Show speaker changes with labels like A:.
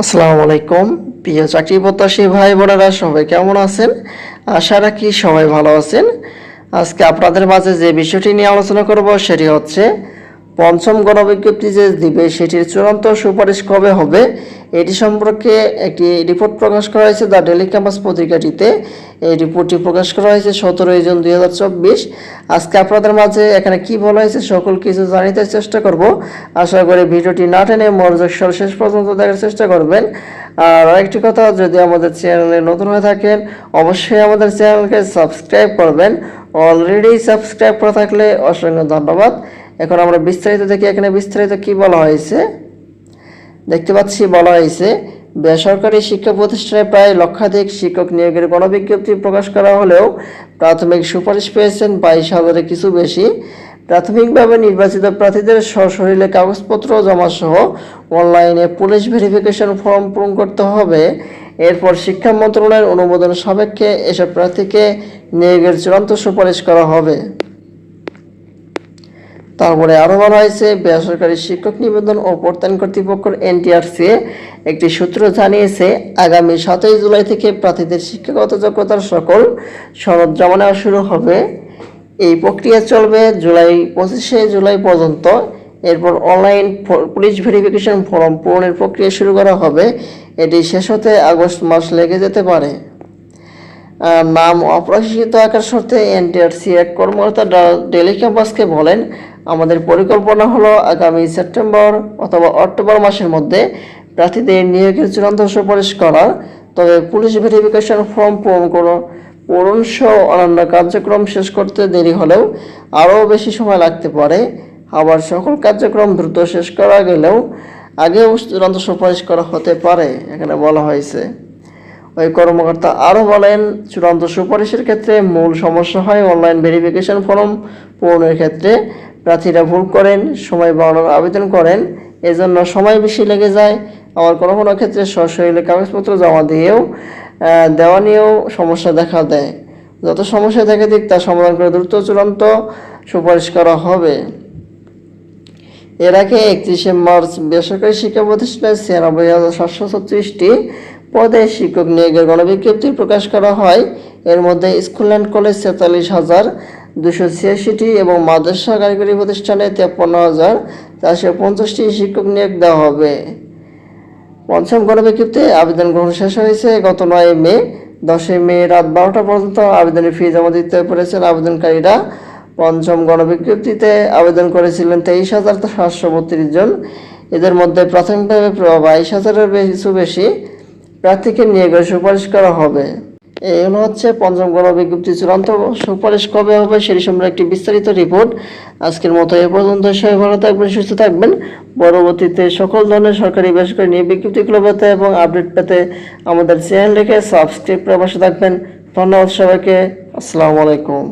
A: আসসালামু আলাইকুম। প্রিয় চাকরি প্রত্যাশী ভাই বোনেরা, সবাই কেমন আছেন? আশা রাখি সবাই ভালো আছেন। আজকে আপনাদের মাঝে যে বিষয়টি নিয়ে আলোচনা করব, সেটি হচ্ছে পঞ্চম গণবিজ্ঞপ্তি যে দিবে, সেটির চূড়ান্ত সুপারিশ কবে হবে, এটি সম্পর্কে একটি রিপোর্ট প্রকাশ করা হয়েছে দ্য ডেলি ক্যাম্পাস পত্রিকাটিতে। এই রিপোর্টটি প্রকাশ করা হয়েছে সতেরোই জুন দুই হাজার চব্বিশ। আজকে আপনাদের মাঝে এখানে কি বলা হয়েছে সকল কিছু জানিতে চেষ্টা করব। আশা করি ভিডিওটি না টেনে মনোযোগ সহ শেষ পর্যন্ত দেখার চেষ্টা করবেন। আর একটি কথা, যদি আমাদের চ্যানেলে নতুন হয়ে থাকেন, অবশ্যই আমাদের চ্যানেলকে সাবস্ক্রাইব করবেন। অলরেডি সাবস্ক্রাইব করে থাকলে অসংখ্য ধন্যবাদ। এখন আমরা বিস্তারিত দেখি, এখানে বিস্তারিত কি বলা হয়েছে? দেখতে পাচ্ছি, বলা হয়েছে, বেসরকারি শিক্ষা প্রতিষ্ঠানে প্রায় লক্ষাধিক শিক্ষক নিয়োগের গণবিজ্ঞপ্তি প্রকাশ করা হলেও প্রাথমিক সুপারিশ পেয়েছেন বাইশ হাজারের কিছু বেশি। প্রাথমিকভাবে নির্বাচিত প্রার্থীদের সশরীরে কাগজপত্র জমা সহ অনলাইনে পুলিশ ভেরিফিকেশন ফর্ম পূরণ করতে হবে। এরপর শিক্ষা মন্ত্রণালয়ের অনুমোদন সাপেক্ষে এসব প্রার্থীকে নিয়োগের চূড়ান্ত সুপারিশ করা হবে। তারপরে আরও বলা হয়েছে, বেসরকারি শিক্ষক নিবেদন ও প্রত্যয়ন কর্তৃপক্ষ এনটিআরসি একটি সূত্র জানিয়েছে, আগামী সাতই জুলাই থেকে প্রার্থীদের শিক্ষাগত যোগ্যতার সকল সনদ জমা নেওয়া শুরু হবে। এই প্রক্রিয়া চলবে জুলাই পঁচিশে জুলাই পর্যন্ত। এরপর অনলাইন পুলিশ ভেরিফিকেশন ফর্ম পূরণের প্রক্রিয়া শুরু করা হবে। এটি শেষ হতে আগস্ট মাস লেগে যেতে পারে। নাম অপ্রকাশিত আকার শর্তে এনটিআরসি এক কর্মকর্তা ডেলি ক্যাম্পাসকে বলেন আমাদের পরিকল্পনা হলো আগামী সেপ্টেম্বর অথবা অক্টোবর মাসের মধ্যে প্রার্থীদের নিয়োগের চূড়ান্ত সুপারিশ করা তবে পুলিশ ভেরিফিকেশন ফর্ম পূরণ করো, পূরণ সহ অন্যান্য কার্যক্রম শেষ করতে দেরি হলেও আরও বেশি সময় লাগতে পারে। আবার সকল কার্যক্রম দ্রুত শেষ করা গেলেও আগেও চূড়ান্ত সুপারিশ করা হতে পারে, এখানে বলা হয়েছে। ওই কর্মকর্তা আরও বলেন, চূড়ান্ত সুপারিশের ক্ষেত্রে মূল সমস্যা হয় অনলাইন ভেরিফিকেশন ফর্ম পূরণের ক্ষেত্রে। প্রার্থীরা ভুল করেন, সময় বাড়ানোর আবেদন করেন, এজন্য সময় বেশি লেগে যায়। আবার কোনো কোনো ক্ষেত্রে সশরীরে কাগজপত্র জমা দিয়েও দেওয়া নিয়েও সমস্যা দেখা দেয়। যত সমস্যা দেখা দিক তা সমাধান করে দ্রুত চূড়ান্ত সুপারিশ করা হবে। এর আগে একত্রিশে মার্চ বেসরকারি শিক্ষা প্রতিষ্ঠানে ছিয়ানব্বই হাজার সাতশো ছত্রিশটি পদে শিক্ষক নিয়োগের গণবিজ্ঞপ্তি প্রকাশ করা হয়। এর মধ্যে স্কুল অ্যান্ড কলেজ তেতাল্লিশ হাজার দুশো ছিয়াশিটি এবং মাদ্রাসা কারিগরি প্রতিষ্ঠানে তেপ্পান্ন হাজার চারশো পঞ্চাশটি শিক্ষক নিয়োগ দেওয়া হবে। পঞ্চম গণবিজ্ঞপ্তি আবেদন গ্রহণ শেষ হয়েছে। গত নয় মে, দশই মে রাত বারোটা পর্যন্ত আবেদনের ফি জমা দিতে পেরেছেন আবেদনকারীরা। পঞ্চম গণবিজ্ঞপ্তিতে আবেদন করেছিলেন তেইশ হাজার সাতশো বত্রিশ জন। এদের মধ্যে প্রাথমিকভাবে বাইশ হাজারের কিছু বেশি প্রার্থীকে নিয়ে নিয়োগের সুপারিশ করা হবে। এই হলো হচ্ছে পঞ্চম গণবিজ্ঞপ্তি চূড়ান্ত। সুপারিশ কবে হবে সেটি সম্পর্কে একটি বিস্তারিত রিপোর্ট। আজকের মতো এ পর্যন্ত। সবাই ভালো থাকবেন, সুস্থ থাকবেন। পরবর্তীতে সকল ধরনের সরকারি বেসরকারি নিয়োগ বিজ্ঞপ্তিগুলো পেতে এবং আপডেট পেতে আমাদের চ্যানেল রেখে সাবস্ক্রাইব করে পাশে থাকবেন। ধন্যবাদ সবাইকে। আসসালামু আলাইকুম।